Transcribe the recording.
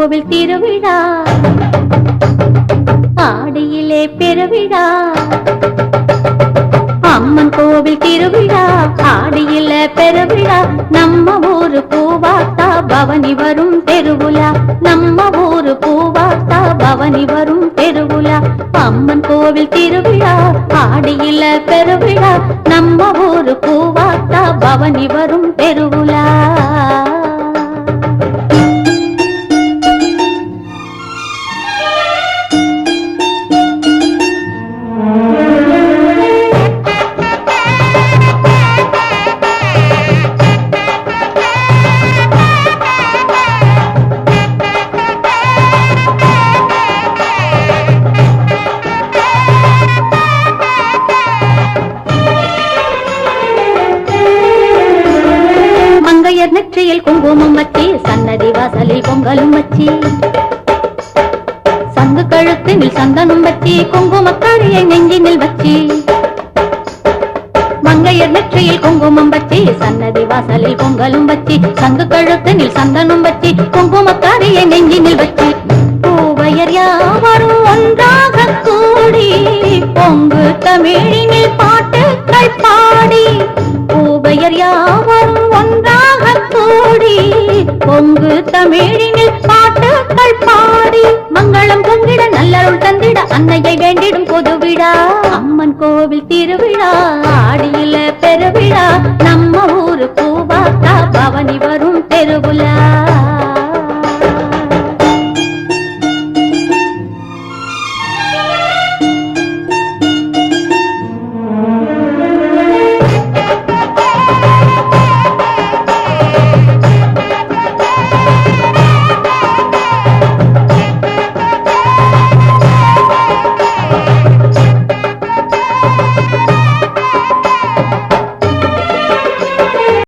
கோவில் திருவிழா. ஆடியிலே பெருவிழா. அம்மன் கோவில் திருவிழா ஆடியில பெருவிழா. நம்ம ஊரு பூவாத்தா பவனி வரும் தெருவுலா. நம்ம ஊரு பூவாத்தா பவனி வரும் தெருவுலா. அம்மன் கோவில் திருவிழா ஆடியில பெருவிழா. நம்ம ஊரு பூவாத்தா பவனி வரும் தெருவுலா. மங்கையர் நெற்றியில் குங்குமம் வச்சி சன்னதி வாசலில் பொங்கலும் வச்சி சங்கு கழுத்தினில் சந்தனம் வச்சி குங்குமக்காரியை நெஞ்சினில் வச்சி. மங்கையர் நெற்றியில் குங்குமம் வச்சி சன்னதி வாசலில் பொங்கலும் வச்சி. சங்கு கழுத்தினில் சந்தனம் வச்சி குங்குமக்காரியை நெஞ்சினில் வச்சி. பொங்கு தமிழினில் பாட்டுக்கள் பாடி மங்களம் பொங்கிட நல்லருள் தந்திட அன்னையை வேண்டிடும் பொது விழா அம்மன் கோவில் திருவிழா ஆடியில பெருவிழா. நம்ம ஊரு பூவாத்தா பவனி வரும் தெருவுலா.